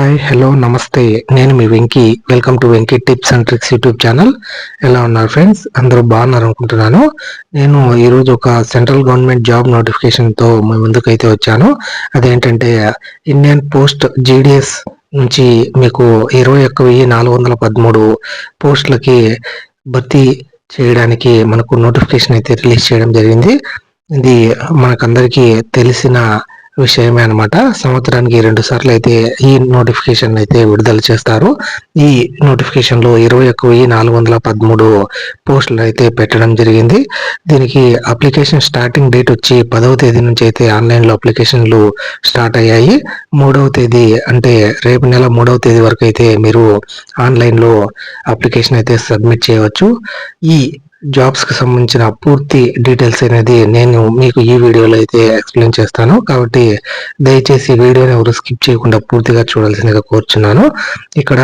Hi hello నమస్తే. నేను మీ Venky. Welcome to Venky tips and tricks YouTube channel. ఎలా ఉన్నారు ఫ్రెండ్స్? అందరూ బాగున్నారు అనుకుంటున్నాను. నేను ఈరోజు ఒక సెంట్రల్ గవర్నమెంట్ జాబ్ నోటిఫికేషన్తో మీ ముందుకైతే వచ్చాను. అదేంటంటే ఇండియన్ పోస్ట్ జీడిఎస్ నుంచి మీకు ఇరవై ఒక్క వెయ్యి నాలుగు వందల పదమూడు పోస్టులకి భర్తీ చేయడానికి మనకు నోటిఫికేషన్ అయితే రిలీజ్ చేయడం జరిగింది. ఇది మనకందరికీ తెలిసిన విషయమే అనమాట సంవత్సరానికి రెండు సార్లు అయితే ఈ నోటిఫికేషన్ అయితే విడుదల చేస్తారు. ఈ నోటిఫికేషన్లో ఇరవై ఒక్క వెయ్యి నాలుగు వందల పదమూడు పోస్టులు అయితే పెట్టడం జరిగింది. దీనికి అప్లికేషన్ స్టార్టింగ్ డేట్ వచ్చి పదవ తేదీ నుంచి అయితే ఆన్లైన్లో అప్లికేషన్లు స్టార్ట్ అయ్యాయి. మూడవ తేదీ అంటే రేపు నెల మూడవ తేదీ వరకు అయితే మీరు ఆన్లైన్లో అప్లికేషన్ అయితే సబ్మిట్ చేయవచ్చు. ఈ జాబ్స్కి సంబంధించిన పూర్తి డీటెయిల్స్ అనేది నేను మీకు ఈ వీడియోలో అయితే ఎక్స్ప్లెయిన్ చేస్తాను. కాబట్టి దయచేసి వీడియోని ఎవరు స్కిప్ చేయకుండా పూర్తిగా చూడాల్సిందిగా కోరుచున్నాను. ఇక్కడ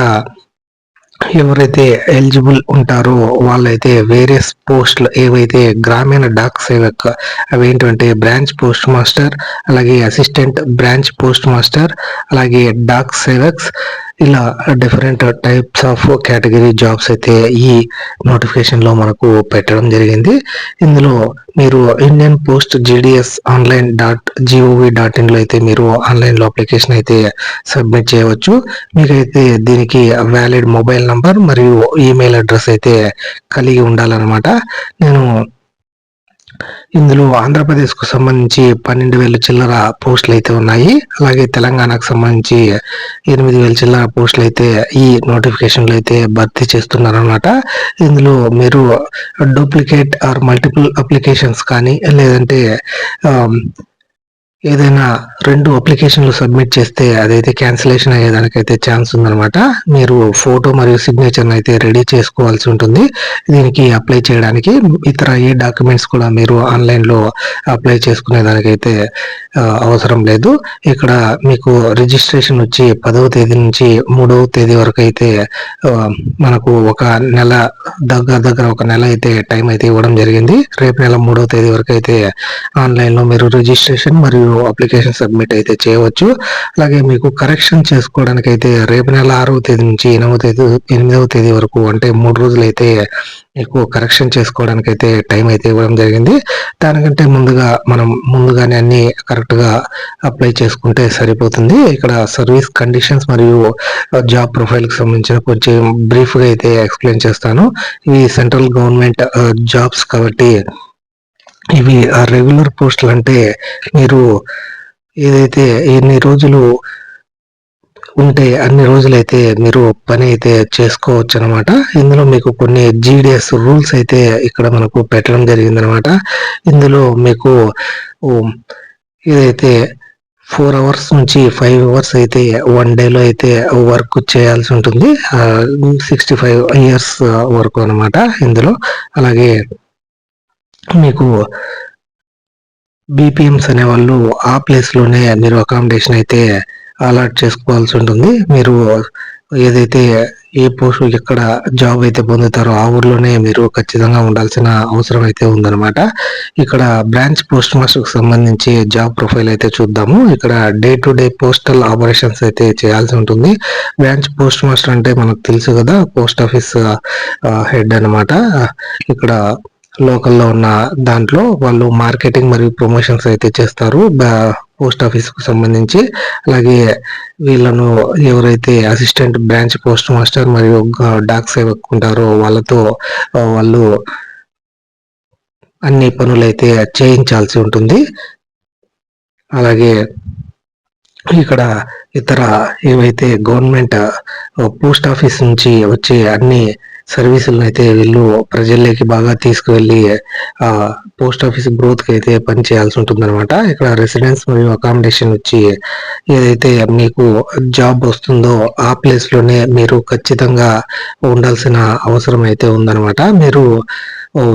ఎవరైతే ఎలిజిబుల్ ఉంటారో వాళ్ళైతే వేరియస్ పోస్టులు ఏవైతే గ్రామీణ డాక్ సేవక్ అవి ఏంటంటే బ్రాంచ్ పోస్ట్ మాస్టర్ అలాగే అసిస్టెంట్ బ్రాంచ్ పోస్ట్ మాస్టర్ అలాగే డాక్ సేవక్స్ ఇలా different types of category jobs అయితే ఈ నోటిఫికేషన్లో మనకు పెట్టడం జరిగింది. ఇందులో మీరు Indian post GDS online dot GOV dot ఇన్లో అయితే మీరు ఆన్లైన్లో అప్లికేషన్ అయితే సబ్మిట్ చేయవచ్చు. మీకైతే దీనికి వ్యాలిడ్ మొబైల్ నంబర్ మరియు ఈమెయిల్ అడ్రస్ అయితే కలిగి ఉండాలన్నమాట. నేను ఇందులో ఆంధ్రప్రదేశ్కు సంబంధించి పన్నెండు వేల చిల్లర పోస్టులు అయితే ఉన్నాయి. అలాగే తెలంగాణకు సంబంధించి ఎనిమిది వేల చిల్లర పోస్టులు అయితే ఈ నోటిఫికేషన్లు అయితే భర్తీ చేస్తున్నారన్నమాట. ఇందులో మీరు డూప్లికేట్ ఆర్ మల్టిపుల్ అప్లికేషన్స్ కానీ లేదంటే ఏదైనా రెండు అప్లికేషన్లు సబ్మిట్ చేస్తే అదైతే క్యాన్సిలేషన్ అయ్యేదానికైతే ఛాన్స్ ఉందనమాట మీరు ఫోటో మరియు సిగ్నేచర్ అయితే రెడీ చేసుకోవాల్సి ఉంటుంది. దీనికి అప్లై చేయడానికి ఇతర ఏ డాక్యుమెంట్స్ కూడా మీరు ఆన్లైన్లో అప్లై చేసుకునేదానికైతే అవసరం లేదు. ఇక్కడ మీకు రిజిస్ట్రేషన్ వచ్చి పదవ తేదీ నుంచి మూడవ తేదీ వరకు అయితే మనకు ఒక నెల దగ్గర దగ్గర ఒక నెల అయితే టైం అయితే ఇవ్వడం జరిగింది. రేపు నెల మూడవ తేదీ వరకు అయితే ఆన్లైన్లో మీరు రిజిస్ట్రేషన్ మరియు అప్లికేషన్ సబ్మిట్ అయితే చేయవచ్చు. అలాగే మీకు కరెక్షన్ చేసుకోవడానికి అయితే రేపు నెల ఆరవ తేదీ నుంచి ఎనిమిదవ తేదీ ఎనిమిదవ తేదీ వరకు అంటే మూడు రోజులు అయితే మీకు కరెక్షన్ చేసుకోవడానికి అయితే టైం అయితే ఇవ్వడం జరిగింది. దానికంటే ముందుగా మనం ముందుగానే అన్ని కరెక్ట్గా అప్లై చేసుకుంటే సరిపోతుంది. ఇక్కడ సర్వీస్ కండిషన్స్ మరియు జాబ్ ప్రొఫైల్కి సంబంధించిన కొంచెం బ్రీఫ్గా అయితే ఎక్స్ప్లెయిన్ చేస్తాను. ఇవి సెంట్రల్ గవర్నమెంట్ జాబ్స్ కాబట్టి ఇవి రెగ్యులర్ పోస్టులు అంటే మీరు ఏదైతే ఎన్ని రోజులు ఉంటే అన్ని రోజులైతే మీరు పని అయితే చేసుకోవచ్చు అనమాట ఇందులో మీకు కొన్ని జీడిఎస్ రూల్స్ అయితే ఇక్కడ మనకు పెట్టడం జరిగింది అనమాట ఇందులో మీకు ఏదైతే ఫోర్ అవర్స్ నుంచి ఫైవ్ అవర్స్ అయితే వన్ డేలో అయితే వర్క్ చేయాల్సి ఉంటుంది. సిక్స్టీ ఫైవ్ ఇయర్స్ వరకు అనమాట ఇందులో. అలాగే మీకు బీపీఎంస్ అనే వాళ్ళు ఆ ప్లేస్లోనే మీరు అకామిడేషన్ అయితే అలాట్ చేసుకోవాల్సి ఉంటుంది. మీరు ఏదైతే ఏ పోస్ట్ ఎక్కడ జాబ్ అయితే పొందుతారో ఆ ఊర్లోనే మీరు ఖచ్చితంగా ఉండాల్సిన అవసరం అయితే ఉందన్నమాట. ఇక్కడ బ్రాంచ్ పోస్ట్ మాస్టర్కి సంబంధించి జాబ్ ప్రొఫైల్ అయితే చూద్దాము. ఇక్కడ day to day postal operations అయితే చేయాల్సి ఉంటుంది. బ్రాంచ్ పోస్ట్ మాస్టర్ అంటే మనకు తెలుసు కదా పోస్ట్ ఆఫీస్ హెడ్ అనమాట ఇక్కడ లోకల్లో ఉన్న దాంట్లో వాళ్ళు మార్కెటింగ్ మరియు ప్రమోషన్స్ అయితే చేస్తారు. పోస్ట్ ఆఫీస్కు సంబంధించి. అలాగే వీళ్ళను ఎవరైతే అసిస్టెంట్ బ్రాంచ్ పోస్ట్ మాస్టర్ మరియు డాక్ సేవక్ ఉంటారో వాళ్ళతో వాళ్ళు అన్ని పనులైతే చేయించాల్సి ఉంటుంది. అలాగే ఇక్కడ ఇతర ఏవైతే గవర్నమెంట్ పోస్ట్ ఆఫీస్ నుంచి వచ్చే అన్ని సర్వీసులను అయితే వీళ్ళు ప్రజల్లోకి బాగా తీసుకువెళ్ళి ఆ పోస్ట్ ఆఫీస్ గ్రోత్కి అయితే పని చేయాల్సి ఉంటుంది అనమాట ఇక్కడ రెసిడెన్స్ మరియు అకామిడేషన్ వచ్చి ఏదైతే మీకు జాబ్ వస్తుందో ఆ ప్లేస్లోనే మీరు ఖచ్చితంగా ఉండాల్సిన అవసరం అయితే ఉందన్నమాట. మీరు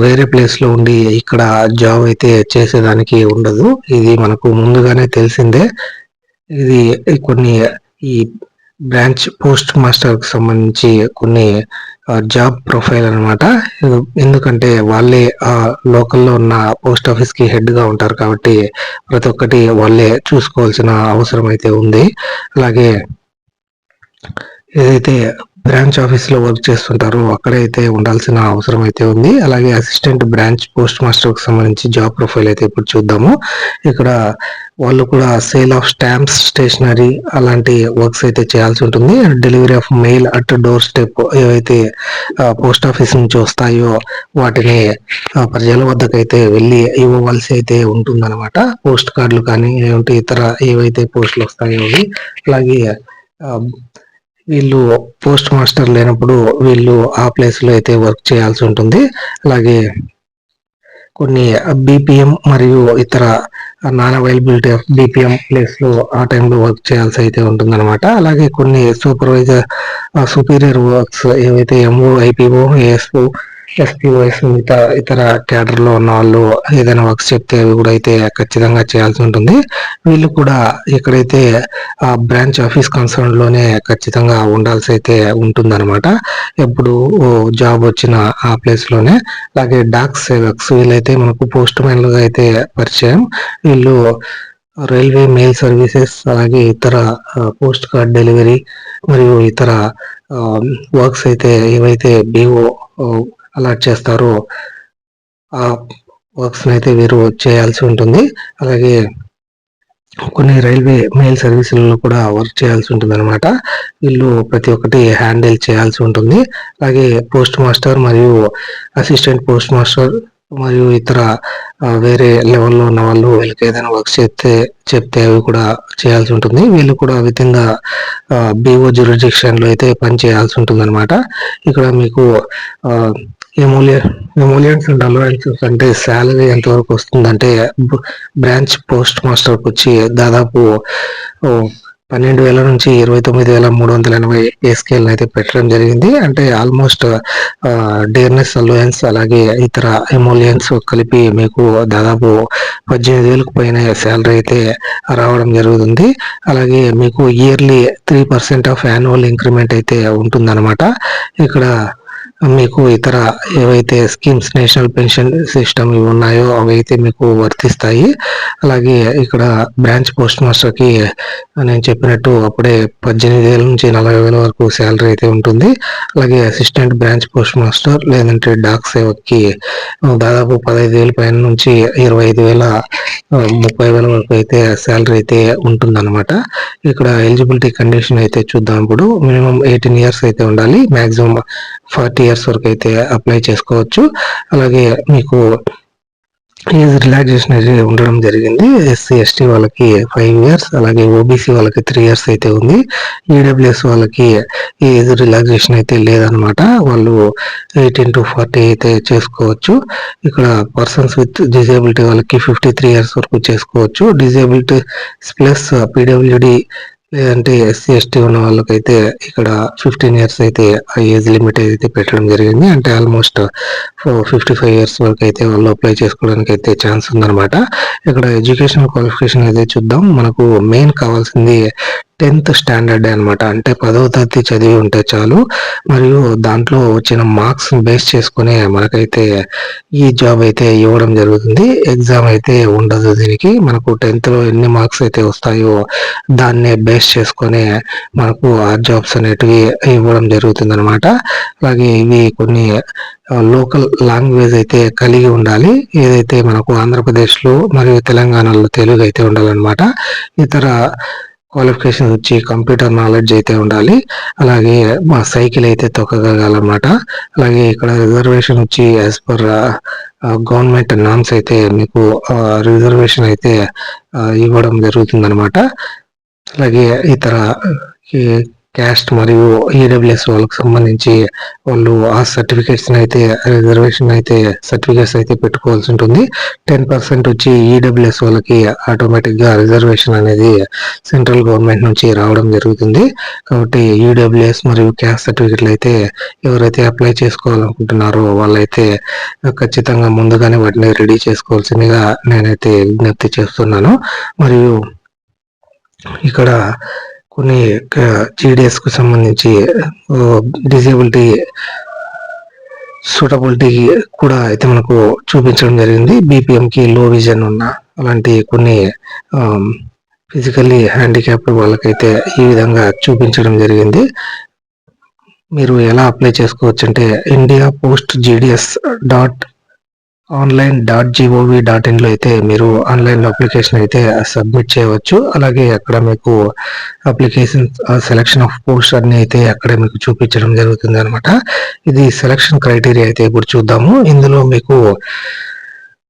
వేరే ప్లేస్లో ఉండి ఇక్కడ జాబ్ అయితే చేసేదానికి ఉండదు. ఇది మనకు ముందుగానే తెలిసిందే. ఇది కొన్ని ఈ బ్రాంచ్ పోస్ట్ మాస్టర్కి సంబంధించి కొన్ని జాబ్ ప్రొఫైల్ అనమాట ఎందుకంటే వాళ్ళే ఆ లోకల్లో ఉన్న పోస్ట్ ఆఫీస్కి ఉంటారు కాబట్టి ప్రతి ఒక్కటి వాళ్ళే చూసుకోవాల్సిన అవసరం అయితే ఉంది. అలాగే ఏదైతే బ్రాంచ్ ఆఫీస్లో వర్క్ చేస్తుంటారో. అక్కడైతే ఉండాల్సిన అవసరం అయితే ఉంది. అలాగే అసిస్టెంట్ బ్రాంచ్ పోస్ట్ మాస్టర్కి సంబంధించి జాబ్ ప్రొఫైల్ అయితే ఇప్పుడు చూద్దాము. ఇక్కడ వాళ్ళు కూడా సేల్ ఆఫ్ స్టాంప్స్ స్టేషనరీ అలాంటి వర్క్స్ అయితే చేయాల్సి ఉంటుంది. And delivery of mail at doorstep ఏవైతే పోస్ట్ ఆఫీస్ నుంచి వస్తాయో వాటిని ప్రజల వద్దకైతే వెళ్ళి ఇవ్వవలసి అయితే ఉంటుందన్నమాట. పోస్ట్ కార్డులు కానీ ఏమిటి ఇతర ఏవైతే పోస్టులు వస్తాయో అవి. అలాగే వీళ్ళు పోస్ట్ మాస్టర్ లేనప్పుడు వీళ్ళు ఆ ప్లేస్లో అయితే వర్క్ చేయాల్సి ఉంటుంది. అలాగే కొన్ని బీపీఎం మరియు ఇతర నాన్ అవైలబిలిటీ ఆఫ్ బీపీఎం ప్లేస్లో ఆ టైంలో వర్క్ చేయాల్సి అయితే ఉంటుంది అనమాట అలాగే కొన్ని సూపర్వైజర్ సుపీరియర్ వర్క్స్ ఏవైతే ఎంఓ ఐపీఓ ఏఎస్ఓ ఎస్పీఓఎస్ మిగతా ఇతర క్యాడర్లో ఉన్న వాళ్ళు ఏదైనా వర్క్స్ చెప్తే అవి కూడా అయితే ఖచ్చితంగా చేయాల్సి ఉంటుంది. వీళ్ళు కూడా ఎక్కడైతే ఆ బ్రాంచ్ ఆఫీస్ కన్సర్న్లోనే ఖచ్చితంగా ఉండాల్సి అయితే ఉంటుందన్నమాట. ఎప్పుడు జాబ్ వచ్చిన ఆ ప్లేస్లోనే అలాగే డాక్ సేవక్స్ వీళ్ళైతే మనకు పోస్ట్ మ్యాన్లుగా అయితే పరిచయం. వీళ్ళు రైల్వే మెయిల్ సర్వీసెస్ అలాగే ఇతర పోస్ట్ కార్డ్ డెలివరీ మరియు ఇతర వర్క్స్ అయితే ఏవైతే బీఓ అలాట్ చేస్తారు. ఆ వర్క్స్ని అయితే వీరు చేయాల్సి ఉంటుంది. అలాగే కొన్ని రైల్వే మెయిల్ సర్వీసులలో కూడా వర్క్ చేయాల్సి ఉంటుంది అనమాట వీళ్ళు ప్రతి ఒక్కటి హ్యాండిల్ చేయాల్సి ఉంటుంది. అలాగే పోస్ట్ మాస్టర్ మరియు అసిస్టెంట్ పోస్ట్ మాస్టర్ మరియు ఇతర వేరే లెవెల్లో ఉన్న వాళ్ళు వీళ్ళకి ఏదైనా వర్క్ చేస్తే చెప్తే అవి కూడా చేయాల్సి ఉంటుంది. వీళ్ళు కూడా విత్ ఇన్ ద బీఓ జ్యూరిడిక్షన్లో అయితే పని చేయాల్సి ఉంటుంది అనమాట ఇక్కడ మీకు ఎమోలియన్స్ అండ్ అలవెన్సెస్ అంటే శాలరీ ఎంత వరకు వస్తుందంటే బ్రాంచ్ పోస్ట్ మాస్టర్కి వచ్చి దాదాపు పన్నెండు వేల నుంచి ఇరవై తొమ్మిది వేల మూడు వందల ఎనభై ఏ స్కేల్ అయితే పెట్టడం జరిగింది. అంటే ఆల్మోస్ట్ డేర్నెస్ అలోయన్స్ అలాగే ఇతర ఎమోలియన్స్ కలిపి మీకు దాదాపు పద్దెనిమిది వేలకు పైన శాలరీ అయితే రావడం జరుగుతుంది. అలాగే మీకు yearly three percent of annual increment అయితే ఉంటుందన్నమాట. ఇక్కడ మీకు ఇతర ఏవైతే స్కీమ్స్ నేషనల్ పెన్షన్ సిస్టమ్ ఇవి ఉన్నాయో అవి అయితే మీకు వర్తిస్తాయి. అలాగే ఇక్కడ బ్రాంచ్ పోస్ట్ మాస్టర్కి నేను చెప్పినట్టు అప్పుడే పద్దెనిమిది వేల నుంచి నలభై వేల వరకు శాలరీ అయితే ఉంటుంది. అలాగే అసిస్టెంట్ బ్రాంచ్ పోస్ట్ మాస్టర్ లేదంటే డాక్ సేవకి దాదాపు పదహైదు వేల పైన నుంచి ఇరవై ఐదు వేల ముప్పై వేల వరకు అయితే శాలరీ అయితే ఉంటుందన్నమాట. ఇక్కడ ఎలిజిబిలిటీ కండిషన్ అయితే చూద్దాం ఇప్పుడు. మినిమం ఎయిటీన్ ఇయర్స్ అయితే ఉండాలి. మాక్సిమం ఫార్టీ ఇయర్స్ వరకు అయితే అప్లై చేసుకోవచ్చు. అలాగే మీకు ఏజ్ రిలాక్సేషన్ అయితే ఉండడం జరిగింది. ఎస్సీ ఎస్టీ వాళ్ళకి ఫైవ్ ఇయర్స్ అలాగే ఓబీసీ వాళ్ళకి త్రీ ఇయర్స్ అయితే ఉంది. ఈడబ్ల్యూఎస్ వాళ్ళకి ఏజ్ రిలాక్సేషన్ అయితే లేదనమాట వాళ్ళు ఎయిటీన్ టు ఫార్టీ అయితే చేసుకోవచ్చు. ఇక్కడ పర్సన్స్ విత్ డిజేబిలిటీ వాళ్ళకి ఫిఫ్టీ త్రీ ఇయర్స్ వరకు చేసుకోవచ్చు. డిజేబిలిటీ ప్లస్ పీడబ్ల్యూడి లేదంటే ఎస్సీ ఎస్టీ ఉన్న వాళ్ళకైతే ఇక్కడ ఫిఫ్టీన్ ఇయర్స్ అయితే ఆ ఏజ్ లిమిట్ అయితే పెట్టడం జరిగింది. అంటే ఆల్మోస్ట్ ఫిఫ్టీ ఫైవ్ ఇయర్స్ వరకు అయితే వాళ్ళు అప్లై చేసుకోవడానికి అయితే ఛాన్స్ ఉందన్నమాట. ఇక్కడ ఎడ్యుకేషన్ క్వాలిఫికేషన్ అయితే చూద్దాం. మనకు మెయిన్ కావాల్సింది టెన్త్ స్టాండర్డ్ అనమాట అంటే పదవ తరగతి చదివి ఉంటే చాలు. మరియు దాంట్లో వచ్చిన మార్క్స్ బేస్ చేసుకునే మనకైతే ఈ జాబ్ అయితే ఇవ్వడం జరుగుతుంది. ఎగ్జామ్ అయితే ఉండదు దీనికి. మనకు టెన్త్లో ఎన్ని మార్క్స్ అయితే వస్తాయో దాన్నే బేస్ చేసుకునే మనకు ఆ జాబ్స్ అనేటివి ఇవ్వడం జరుగుతుంది అనమాట అలాగే ఇవి కొన్ని లోకల్ లాంగ్వేజ్ అయితే కలిగి ఉండాలి. ఏదైతే మనకు ఆంధ్రప్రదేశ్లో మరియు తెలంగాణలో తెలుగు అయితే ఉండాలన్నమాట. ఇతర క్వాలిఫికేషన్ వచ్చి కంప్యూటర్ నాలెడ్జ్ అయితే ఉండాలి. అలాగే మా సైకిల్ అయితే తొక్కగలమాట అలాగే ఇక్కడ రిజర్వేషన్ వచ్చి యాజ్ పర్ గవర్నమెంట్ నామ్స్ అయితే మీకు రిజర్వేషన్ అయితే ఇవ్వడం జరుగుతుంది అనమాట అలాగే ఇతర క్యాస్ట్ మరియు ఈడబ్ల్యూఎస్ వాళ్ళకి సంబంధించి వాళ్ళు ఆ సర్టిఫికేట్స్ అయితే రిజర్వేషన్ అయితే సర్టిఫికేట్స్ అయితే పెట్టుకోవాల్సి ఉంటుంది. టెన్ పర్సెంట్ వచ్చి ఈడబ్ల్యూఎస్ వాళ్ళకి ఆటోమేటిక్గా రిజర్వేషన్ అనేది సెంట్రల్ గవర్నమెంట్ నుంచి రావడం జరుగుతుంది. కాబట్టి ఈడబ్ల్యూఎస్ మరియు క్యాస్ట్ సర్టిఫికేట్లు అయితే ఎవరైతే అప్లై చేసుకోవాలనుకుంటున్నారో వాళ్ళైతే ఖచ్చితంగా ముందుగానే వాటిని రెడీ చేసుకోవాల్సిందిగా నేనైతే విజ్ఞప్తి చేస్తున్నాను. మరియు ఇక్కడ కొన్ని జీడిఎస్కు సంబంధించి డిజేబిలిటీ సూటబిలిటీ కూడా అయితే మనకు చూపించడం జరిగింది. బీపీఎంకి లో విజన్ ఉన్న అలాంటి కొన్ని ఫిజికల్లీ హ్యాండిక్యాప్డ్ వాళ్ళకైతే ఈ విధంగా చూపించడం జరిగింది. మీరు ఎలా అప్లై చేసుకోవచ్చు అంటే India post GDS dot online dot GOV dot ఇన్లో అయితే మీరు ఆన్లైన్ అప్లికేషన్ అయితే uh, సబ్మిట్ చేయవచ్చు. అలాగే అక్కడ మీకు అప్లికేషన్ సెలక్షన్ ఆఫ్ పోస్ట్ అన్ని అయితే అక్కడ మీకు చూపించడం జరుగుతుంది అనమాట ఇది సెలక్షన్ క్రైటీరియా అయితే ఇప్పుడు చూద్దాము. ఇందులో మీకు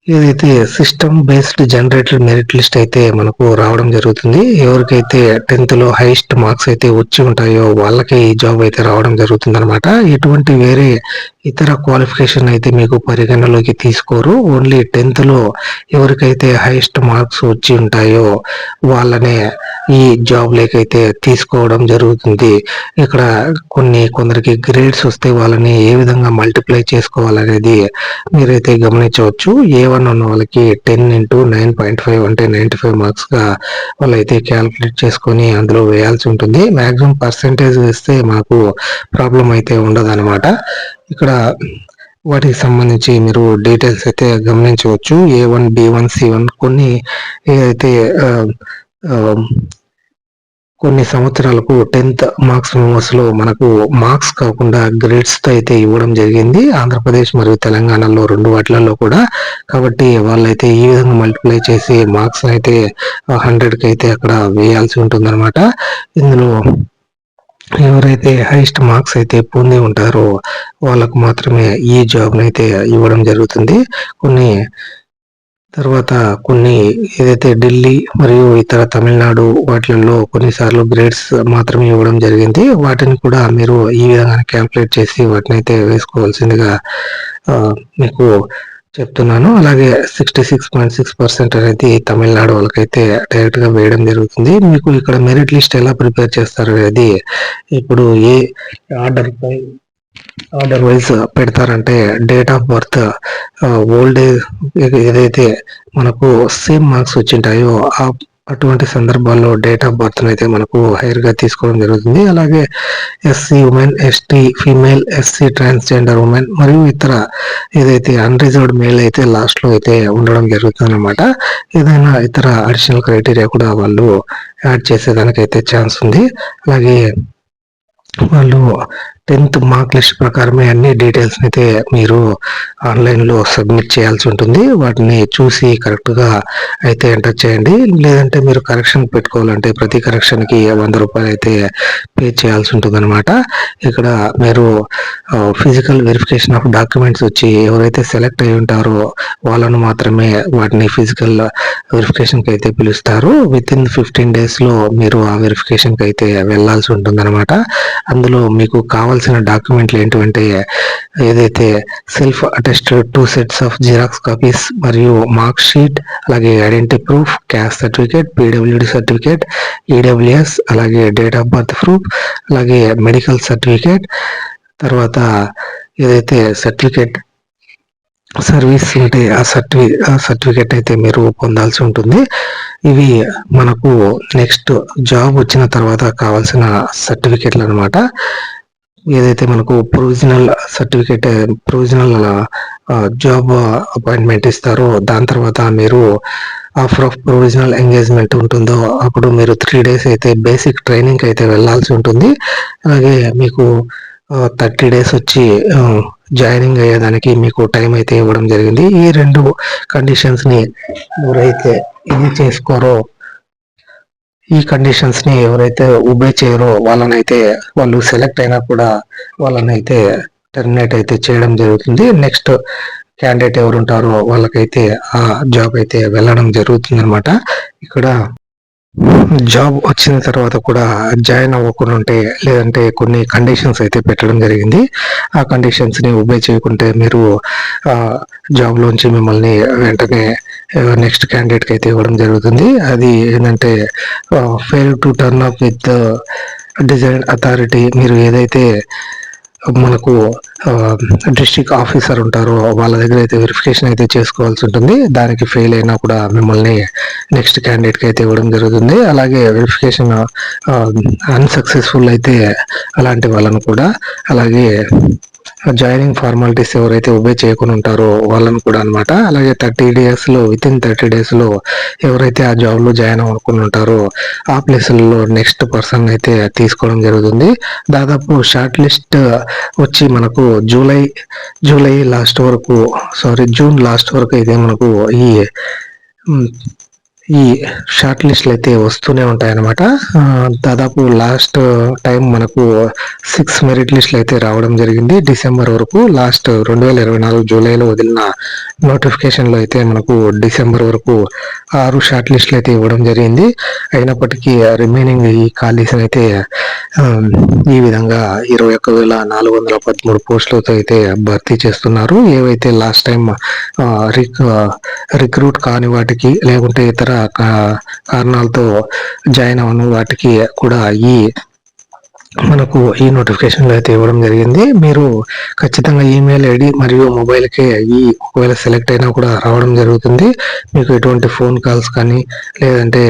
ఏదైతే system based generated merit list అయితే మనకు రావడం జరుగుతుంది. ఎవరికైతే టెన్త్లో హైయెస్ట్ మార్క్స్ అయితే వచ్చి ఉంటాయో వాళ్ళకే ఈ జాబ్ అయితే రావడం జరుగుతుంది అనమాట ఎటువంటి వేరే ఇతర క్వాలిఫికేషన్ అయితే మీకు పరిగణలోకి తీసుకోరు. ఓన్లీ టెన్త్లో ఎవరికైతే హైయెస్ట్ మార్క్స్ వచ్చి ఉంటాయో వాళ్ళనే ఈ జాబ్ లేకైతే తీసుకోవడం జరుగుతుంది. ఇక్కడ కొన్ని కొందరికి గ్రేడ్స్ వస్తే వాళ్ళని ఏ విధంగా మల్టిప్లై చేసుకోవాలనేది మీరైతే గమనించవచ్చు. ఏ వన్ ఉన్న వాళ్ళకి ten into nine point five అంటే నైంటీ ఫైవ్ మార్క్స్గా వాళ్ళైతే క్యాల్కులేట్ చేసుకొని అందులో వేయాల్సి ఉంటుంది. మాక్సిమం పర్సెంటేజ్ వేస్తే మాకు ప్రాబ్లం అయితే ఉండదు అనమాట ఇక్కడ వాటికి సంబంధించి మీరు డీటెయిల్స్ అయితే గమనించవచ్చు. A one B one C one కొన్ని ఏదైతే కొన్ని సంవత్సరాలకు టెన్త్ మార్క్స్ మెమోస్లో మనకు మార్క్స్ కాకుండా గ్రేడ్స్తో అయితే ఇవ్వడం జరిగింది. ఆంధ్రప్రదేశ్ మరియు తెలంగాణలో రెండు వాటిలలో కూడా. కాబట్టి వాళ్ళైతే ఈ విధంగా మల్టిప్లై చేసి మార్క్స్ అయితే హండ్రెడ్కి అయితే అక్కడ వేయాల్సి ఉంటుందన్నమాట. ఇందులో ఎవరైతే హైయెస్ట్ మార్క్స్ అయితే పొంది ఉంటారో వాళ్ళకు మాత్రమే ఈ జాబ్ని అయితే ఇవ్వడం జరుగుతుంది. కొన్ని తర్వాత కొన్ని ఏదైతే ఢిల్లీ మరియు ఇతర తమిళనాడు వాటిల్లో కొన్నిసార్లు గ్రేడ్స్ మాత్రమే ఇవ్వడం జరిగింది. వాటిని కూడా మీరు ఈ విధంగా క్యాల్కులేట్ చేసి వాటిని అయితే వేసుకోవాల్సిందిగా మీకు చెప్తున్నాను. అలాగే sixty six point six percent అనేది తమిళనాడు వాళ్ళకైతే డైరెక్ట్గా వేయడం జరుగుతుంది. మీకు ఇక్కడ మెరిట్ లిస్ట్ ఎలా ప్రిపేర్ చేస్తారు అనేది ఇప్పుడు ఏ ఆర్డర్ పై ఆర్డర్ వైజ్ పెడతారంటే date of birth old age ఏదైతే మనకు సేమ్ మార్క్స్ వచ్చింటాయో ఆ అటువంటి సందర్భాల్లో డేట్ ఆఫ్ బర్త్ అయితే మనకు హైర్గా తీసుకోవడం జరుగుతుంది. అలాగే SC women ST female SC transgender women మరియు ఇతర ఏదైతే అన్రిజర్వ్డ్ మేల్ అయితే లాస్ట్లో అయితే ఉండడం జరుగుతుంది అనమాట ఏదైనా ఇతర అడిషనల్ క్రైటీరియా కూడా వాళ్ళు యాడ్ చేసేదానికైతే ఛాన్స్ ఉంది. అలాగే వాళ్ళు టెన్త్ మార్క్ లిస్ట్ ప్రకారమే అన్ని డీటెయిల్స్ అయితే మీరు ఆన్లైన్లో సబ్మిట్ చేయాల్సి ఉంటుంది. వాటిని చూసి కరెక్ట్గా అయితే ఎంటర్ చేయండి. లేదంటే మీరు కరెక్షన్ పెట్టుకోవాలంటే ప్రతి కరెక్షన్కి వంద రూపాయలు అయితే పే చేయాల్సి ఉంటుంది అనమాట ఇక్కడ మీరు ఫిజికల్ వెరిఫికేషన్ ఆఫ్ డాక్యుమెంట్స్ వచ్చి ఎవరైతే సెలెక్ట్ అయి ఉంటారో వాళ్ళను మాత్రమే వాటిని ఫిజికల్ వెరిఫికేషన్కి అయితే పిలుస్తారు. విత్ ఇన్ ఫిఫ్టీన్ డేస్లో మీరు ఆ వెరిఫికేషన్కి అయితే వెళ్ళాల్సి ఉంటుంది అనమాట అందులో మీకు కావాల్సిన కావాల్సిన డాక్యుమెంట్లు ఏంటంటే ఏదైతే self attested two sets of xerox copies మరియు మార్క్ షీట్ అలాగే identity proof caste certificate PWD certificate EWS అలాగే డేట్ ఆఫ్ బర్త్ ప్రూఫ్ అలాగే మెడికల్ సర్టిఫికేట్ తర్వాత ఏదైతే సర్టిఫికేట్ సర్వీస్ ఉంటే ఆ సర్టిఫి ఆ సర్టిఫికేట్ అయితే మీరు పొందాల్సి ఉంటుంది. ఇవి మనకు నెక్స్ట్ జాబ్ వచ్చిన తర్వాత కావాల్సిన సర్టిఫికేట్లు అనమాట ఏదైతే మనకు provisional certificate provisional job appointment ఇస్తారో దాని తర్వాత మీరు ఆఫర్ ఆఫ్ ప్రొవిజనల్ ఎంగేజ్మెంట్ ఉంటుందో అప్పుడు మీరు త్రీ డేస్ అయితే బేసిక్ ట్రైనింగ్ అయితే వెళ్ళాల్సి ఉంటుంది. అలాగే మీకు థర్టీ డేస్ వచ్చి జాయినింగ్ అయ్యేదానికి మీకు టైం అయితే ఇవ్వడం జరిగింది. ఈ రెండు కండిషన్స్ని ఎవరైతే ఇది చేసుకోరో ఈ కండిషన్స్ని ఎవరైతే ఉబే చేయరో వాళ్ళనైతే వాళ్ళు సెలెక్ట్ అయినా కూడా వాళ్ళనైతే టెర్మినేట్ అయితే చేయడం జరుగుతుంది. నెక్స్ట్ క్యాండిడేట్ ఎవరు ఉంటారో వాళ్ళకైతే ఆ జాబ్ అయితే వెళ్ళడం జరుగుతుంది అనమాట ఇక్కడ జాబ్ వచ్చిన తర్వాత కూడా జాయిన్ అవ్వకుండా ఉంటే లేదంటే కొన్ని కండిషన్స్ అయితే పెట్టడం జరిగింది. ఆ కండిషన్స్ని ఉబే చేయకుంటే మీరు జాబ్లోంచి జాబ్ లోంచి మిమ్మల్ని వెంటనే నెక్స్ట్ క్యాండిడేట్కి అయితే ఇవ్వడం జరుగుతుంది. అది ఏంటంటే fail to turn up with design authority మీరు ఏదైతే మనకు డిస్ట్రిక్ట్ ఆఫీసర్ ఉంటారో వాళ్ళ దగ్గర అయితే వెరిఫికేషన్ అయితే చేసుకోవాల్సి ఉంటుంది. దానికి ఫెయిల్ అయినా కూడా మిమ్మల్ని నెక్స్ట్ క్యాండిడేట్కి అయితే ఇవ్వడం జరుగుతుంది. అలాగే వెరిఫికేషన్ అన్సక్సెస్ఫుల్ అయితే అలాంటి వాళ్ళను కూడా అలాగే జాయినింగ్ ఫార్మాలిటీస్ ఎవరైతే ఒబే చేయకుండా ఉంటారో వాళ్ళని కూడా అనమాట అలాగే థర్టీ డేస్లో విత్ ఇన్ థర్టీ డేస్లో ఎవరైతే ఆ జాబ్లో జాయిన్ అవ్వనుకుని ఉంటారో ఆ ప్లేసుల్లో నెక్స్ట్ పర్సన్ అయితే తీసుకోవడం జరుగుతుంది. దాదాపు షార్ట్ లిస్ట్ వచ్చి మనకు జూలై జూలై లాస్ట్ వరకు సారీ జూన్ లాస్ట్ వరకు అయితే మనకు ఈ ఈ షార్ట్ లిస్ట్లు అయితే వస్తూనే ఉంటాయన్నమాట. దాదాపు లాస్ట్ టైం మనకు సిక్స్ మెరిట్ లిస్ట్లు అయితే రావడం జరిగింది. డిసెంబర్ వరకు లాస్ట్ రెండు వేల ఇరవై నాలుగు జూలైలో వదిలిన నోటిఫికేషన్లో అయితే మనకు డిసెంబర్ వరకు ఆరు షార్ట్ లిస్టులు అయితే ఇవ్వడం జరిగింది. అయినప్పటికీ రిమైనింగ్ ఈ ఖాళీస్ అయితే ఈ విధంగా ఇరవై ఒక్క వేల నాలుగు వందల పదమూడు పోస్టులతో అయితే భర్తీ చేస్తున్నారు. ఏవైతే లాస్ట్ టైం రిక్రూట్ కాని వాటికి లేకుంటే ఇతర కారణాలతో జాయిన్ అవ్వను. వాటికి కూడా ఈ మనకు ఈ నోటిఫికేషన్లు అయితే ఇవ్వడం జరిగింది. మీరు ఖచ్చితంగా ఈమెయిల్ ఐడి మరియు మొబైల్కే ఈ ఒకవేళ సెలెక్ట్ అయినా కూడా రావడం జరుగుతుంది. మీకు ఎటువంటి ఫోన్ కాల్స్ కానీ లేదంటే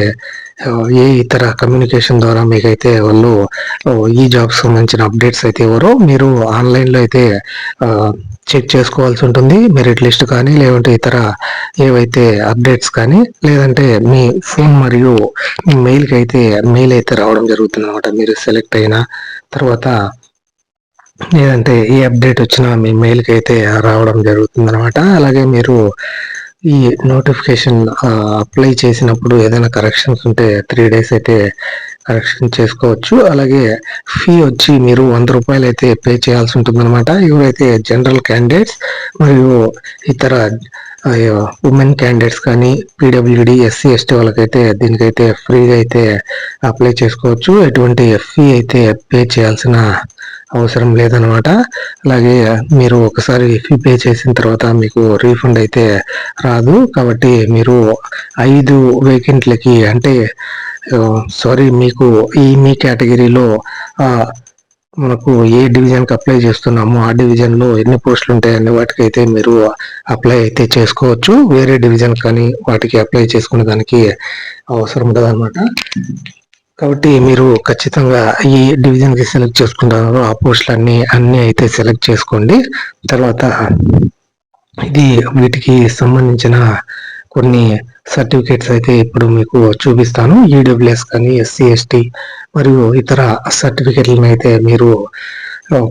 ఏ ఇతర కమ్యూనికేషన్ ద్వారా మీకైతే వాళ్ళు ఈ జాబ్స్ సంబంధించిన అప్డేట్స్ అయితే ఇవ్వరు మీరు ఆన్లైన్లో అయితే చెక్ చేసుకోవాల్సి ఉంటుంది మెరిట్ లిస్ట్ కానీ లేదంటే ఇతర ఏవైతే అప్డేట్స్ కానీ లేదంటే మీ ఫోన్ మరియు మీ మెయిల్కి అయితే మెయిల్ అయితే రావడం జరుగుతుంది అనమాట మీరు సెలెక్ట్ అయిన తర్వాత లేదంటే ఏ అప్డేట్ వచ్చినా మీ మెయిల్కి అయితే రావడం జరుగుతుంది అనమాట అలాగే మీరు ఈ నోటిఫికేషన్ అప్లై చేసినప్పుడు ఏదైనా కరెక్షన్స్ ఉంటే త్రీ డేస్ అయితే కరెక్షన్ చేసుకోవచ్చు. అలాగే ఫీ వచ్చి మీరు వంద రూపాయలు అయితే పే చేయాల్సి ఉంటుందన్నమాట. ఎవరైతే జనరల్ క్యాండిడేట్స్ మరియు ఇతర ఉమెన్ క్యాండిడేట్స్ కానీ పీడబ్ల్యూడి ఎస్సీ ఎస్టీ వాళ్ళకైతే దీనికైతే ఫ్రీగా అయితే అప్లై చేసుకోవచ్చు. ఎటువంటి ఫీ అయితే పే చేయాల్సిన అవసరం లేదనమాట అలాగే మీరు ఒకసారి ఫీ పే చేసిన తర్వాత మీకు రీఫండ్ అయితే రాదు. కాబట్టి మీరు ఐదు వేకెంట్లకి అంటే సారీ మీకు ఈ మీ కేటగిరీలో మనకు ఏ డివిజన్కి అప్లై చేస్తున్నామో ఆ డివిజన్లో ఎన్ని పోస్టులు ఉంటాయని వాటికైతే మీరు అప్లై అయితే చేసుకోవచ్చు. వేరే డివిజన్ కానీ వాటికి అప్లై చేసుకునే దానికి అవసరం ఉండదన్నమాట. కాబట్టి మీరు ఖచ్చితంగా ఈ డివిజన్కి సెలెక్ట్ చేసుకుంటారు ఆ పోస్టులన్నీ అన్నీ అయితే సెలెక్ట్ చేసుకోండి. తర్వాత ఇది వీటికి సంబంధించిన కొన్ని సర్టిఫికేట్స్ అయితే ఇప్పుడు మీకు చూపిస్తాను. ఈడబ్ల్యూఎస్ కానీ ఎస్సీ ఎస్టీ మరియు ఇతర సర్టిఫికేట్లను అయితే మీరు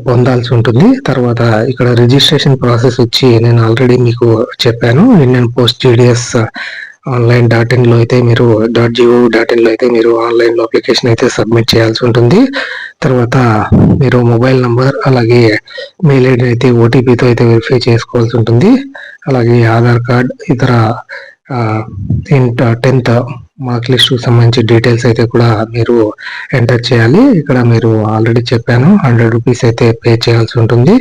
పొందాల్సి ఉంటుంది. తర్వాత ఇక్కడ రిజిస్ట్రేషన్ ప్రాసెస్ వచ్చి నేను ఆల్రెడీ మీకు చెప్పాను. Indian post GDS online dot ఇన్లో అయితే మీరు డాట్ జిఓ డాట్ ఇన్లో అయితే మీరు ఆన్లైన్లో అప్లికేషన్ అయితే సబ్మిట్ చేయాల్సి ఉంటుంది. తర్వాత మీరు మొబైల్ నంబర్ అలాగే మెయిల్ ఐడి అయితే ఓటీపీతో అయితే వెరిఫై చేసుకోవాల్సి ఉంటుంది. అలాగే ఆధార్ కార్డ్ ఇతర టెన్త్ మార్క్ లిస్ట్ సంబంధించి డీటెయిల్స్ అయితే కూడా మీరు ఎంటర్ చేయాలి. ఇక్కడ మీరు ఆల్రెడీ చెప్పాను హండ్రెడ్ రూపీస్ అయితే పే చేయాల్సి ఉంటుంది.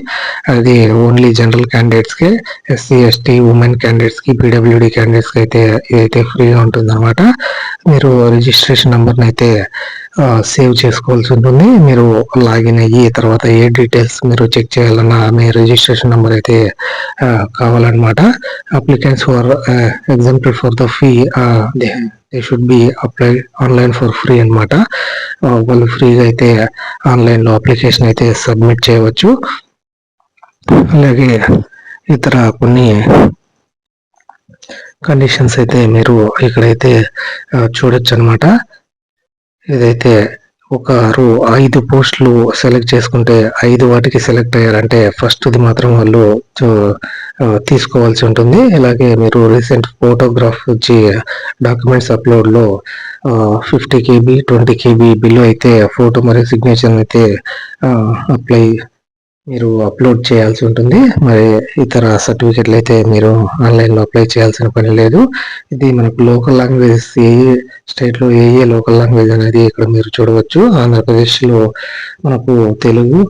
అది ఓన్లీ జనరల్ క్యాండిడేట్స్కి ఎస్సీ ఎస్టీ ఉమెన్ క్యాండిడేట్స్కి పీడబ్ల్యూడి క్యాండిడేట్స్ అయితే ఇదైతే ఫ్రీగా ఉంటుంది అనమాట మీరు రిజిస్ట్రేషన్ నెంబర్ని అయితే సేవ్ చేసుకోవాల్సి ఉంటుంది. మీరు లాగిన్ అయ్యి తర్వాత ఏ డీటెయిల్స్ మీరు చెక్ చేయాలన్నా మీ రిజిస్ట్రేషన్ నెంబర్ అయితే కావాలన్నమాట. Applicants for example for the fee they should be apply online for free అనమాట వాళ్ళు ఫ్రీగా అయితే ఆన్లైన్లో అప్లికేషన్ అయితే సబ్మిట్ చేయవచ్చు. అలాగే ఇతర కొన్ని కండిషన్స్ అయితే మీరు ఇక్కడైతే చూడొచ్చు అనమాట ఇదైతే ఒకరు ఐదు పోస్టులు సెలెక్ట్ చేసుకుంటే ఐదు వాటికి సెలెక్ట్ అయ్యారంటే ఫస్ట్ది మాత్రం వాళ్ళు తీసుకోవాల్సి ఉంటుంది. ఇలాగే మీరు రీసెంట్ ఫోటోగ్రాఫ్ వచ్చి డాక్యుమెంట్స్ అప్లోడ్లో ఫిఫ్టీ కేబీ ట్వంటీ కేబీ బిల్లు అయితే ఫోటో మరియు సిగ్నేచర్ అయితే అప్లై మీరు అప్లోడ్ చేయాల్సి ఉంటుంది. మరి ఇతర సర్టిఫికెట్లు అయితే మీరు ఆన్లైన్లో అప్లై చేయాల్సిన పని లేదు. ఇది మనకు లోకల్ లాంగ్వేజ్ ఏ స్టేట్లో ఏ ఏ లోకల్ లాంగ్వేజ్ అనేది ఇక్కడ మీరు చూడవచ్చు. ఆంధ్రప్రదేశ్లో మనకు తెలుగు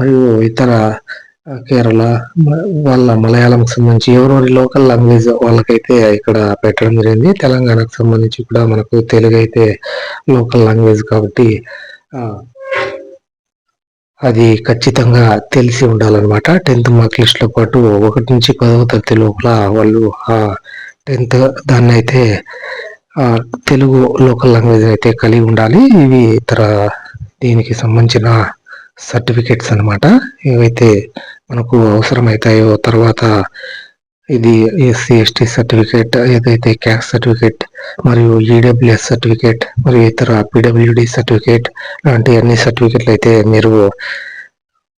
మరియు ఇతర కేరళ వాళ్ళ మలయాళంకి సంబంధించి ఎవరెవరి లోకల్ లాంగ్వేజ్ వాళ్ళకైతే ఇక్కడ పెట్టడం జరిగింది. తెలంగాణకు సంబంధించి కూడా మనకు తెలుగు అయితే లోకల్ లాంగ్వేజ్ కాబట్టి అది ఖచ్చితంగా తెలిసి ఉండాలన్నమాట. టెన్త్ మార్క్ లిస్ట్లో పాటు ఒకటి నుంచి పదవ తరగతి లోపల వాళ్ళు ఆ టెన్త్ దాన్ని అయితే తెలుగు లోకల్ లాంగ్వేజ్ అయితే కలిగి ఉండాలి. ఇవి ఇతర దీనికి సంబంధించిన సర్టిఫికేట్స్ అనమాట ఏవైతే మనకు అవసరమవుతాయో తర్వాత ఇది ఎస్సీ ఎస్టీ సర్టిఫికేట్ ఏదైతే క్యాస్ట్ సర్టిఫికేట్ మరియు ఈడబ్ల్యూఎస్ సర్టిఫికేట్ మరియు ఇతర పిడబ్ల్యూడి సర్టిఫికేట్ లాంటి అన్ని సర్టిఫికేట్లు అయితే మీరు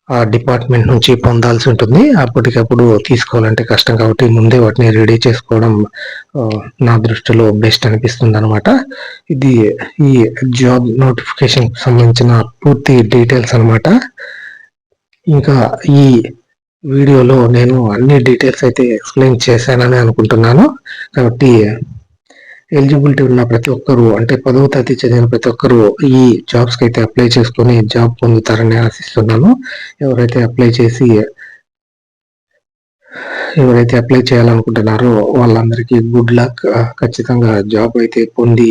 ఆ డిపార్ట్మెంట్ నుంచి పొందాల్సి ఉంటుంది. అప్పటికప్పుడు తీసుకోవాలంటే కష్టం కాబట్టి ముందే వాటిని రెడీ చేసుకోవడం నా దృష్టిలో బెస్ట్ అనిపిస్తుంది అనమాట ఇది ఈ జాబ్ నోటిఫికేషన్ సంబంధించిన పూర్తి డీటెయిల్స్ అనమాట ఇంకా ఈ వీడియోలో నేను అన్ని డీటెయిల్స్ అయితే ఎక్స్ప్లెయిన్ చేశానని అనుకుంటున్నాను. కాబట్టి ఎలిజిబిలిటీ ఉన్న ప్రతి ఒక్కరు అంటే పదవ తరగతి చదివిన ప్రతి ఒక్కరు ఈ జాబ్స్కి అయితే అప్లై చేసుకుని జాబ్ పొందుతారని ఆశిస్తున్నాను. ఎవరైతే అప్లై చేసి ఎవరైతే అప్లై చేయాలనుకుంటున్నారో వాళ్ళందరికీ గుడ్ లక్ ఖచ్చితంగా జాబ్ అయితే పొంది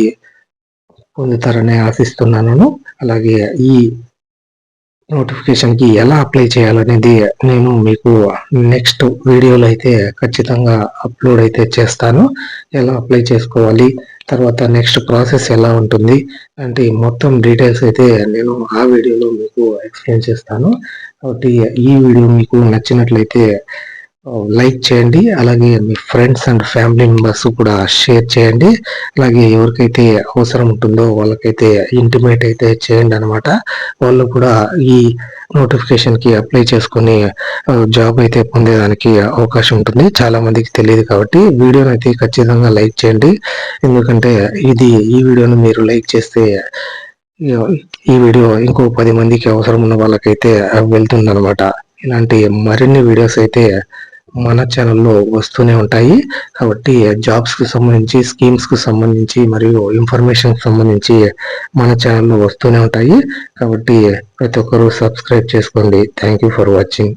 పొందుతారని ఆశిస్తున్నాను. అలాగే ఈ నోటిఫికేషన్కి ఎలా అప్లై చేయాలనేది నేను మీకు నెక్స్ట్ వీడియోలో అయితే ఖచ్చితంగా అప్లోడ్ అయితే చేస్తాను. ఎలా అప్లై చేసుకోవాలి తర్వాత నెక్స్ట్ ప్రాసెస్ ఎలా ఉంటుంది అంటే మొత్తం డీటెయిల్స్ అయితే నేను ఆ వీడియోలో మీకు ఎక్స్ప్లెయిన్ చేస్తాను. కాబట్టి ఈ వీడియో మీకు నచ్చినట్లయితే లైక్ చేయండి. అలాగే మీ ఫ్రెండ్స్ అండ్ ఫ్యామిలీ మెంబర్స్ కూడా షేర్ చేయండి. అలాగే ఎవరికైతే అవసరం ఉంటుందో వాళ్ళకైతే ఇంటిమేట్ అయితే చేయండి అనమాట వాళ్ళు కూడా ఈ నోటిఫికేషన్కి అప్లై చేసుకుని జాబ్ అయితే పొందేదానికి అవకాశం ఉంటుంది. చాలా మందికి తెలియదు కాబట్టి వీడియోని అయితే ఖచ్చితంగా లైక్ చేయండి. ఎందుకంటే ఇది ఈ వీడియోను మీరు లైక్ చేస్తే ఈ వీడియో ఇంకో పది మందికి అవసరం ఉన్న వాళ్ళకైతే వెళ్తుంది అనమాట ఇలాంటి మరిన్ని వీడియోస్ అయితే మన ఛానల్లో వస్తూనే ఉంటాయి. కాబట్టి జాబ్స్కి సంబంధించి స్కీమ్స్కి సంబంధించి మరియు ఇన్ఫర్మేషన్ సంబంధించి మన ఛానల్లో వస్తూనే ఉంటాయి. కాబట్టి ప్రతి ఒక్కరూ సబ్స్క్రైబ్ చేసుకోండి. Thank you for watching